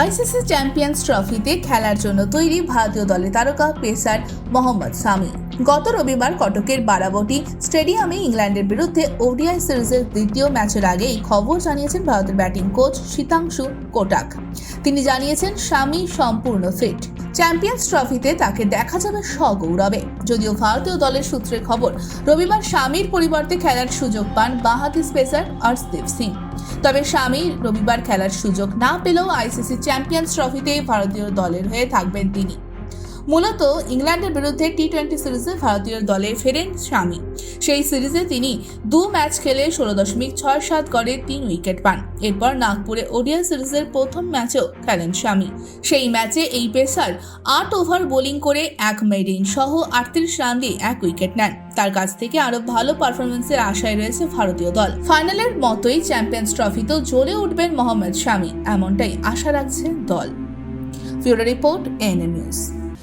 ICC champions ট্রফিতে খেলার জন্য তৈরি ভারতীয় দলের তারকা পেসার মোহাম্মদ সামি গত রবিবার কটকের বারাবটি স্টেডিয়ামে ইংল্যান্ডের বিরুদ্ধে ওডিআই সিরিজের দ্বিতীয় ম্যাচের আগেই খবর জানিয়েছেন ভারতের ব্যাটিং কোচ শীতাংশু কোটাক। তিনি জানিয়েছেন স্বামী সম্পূর্ণ ফিট। চ্যাম্পিয়ন্স ট্রফিতে তাকে দেখা যাবে সগৌরবে। যদিও ভারতীয় দলের সূত্রে খবর, রবিবার স্বামীর পরিবর্তে খেলার সুযোগ পান বাহাতি স্পেসার অর্শদীপ সিং। তবে স্বামী রবিবার খেলার সুযোগ না পেলেও আইসিসি চ্যাম্পিয়ন্স ট্রফিতে ভারতীয় দলের হয়ে থাকবেন তিনি। মূলত ইংল্যান্ডের বিরুদ্ধে টি টোয়েন্টি সিরিজে ভারতীয় দলে ফেরেন স্বামী সেই সিরিজে তিনি দু ম্যাচ খেলে ষোলো দশমিক ছয় সাত গড়ে তিন উইকেট পান। এরপর নাগপুরে ওডিয়া সিরিজের প্রথম ম্যাচেও খেলেন স্বামী সেই ম্যাচে এই পেসার আট ওভার বোলিং করে এক মেরিন সহ আটত্রিশ রান দিয়ে এক উইকেট নেন। তার কাছ থেকে আরও ভালো পারফরমেন্সের আশায় রয়েছে ভারতীয় দল। ফাইনালের মতোই চ্যাম্পিয়ন্স ট্রফিতেও জ্বলে উঠবেন মোহাম্মদ শামি, এমনটাই আশা রাখছে দল। ফিউরো রিপোর্ট এনএ নিউজ।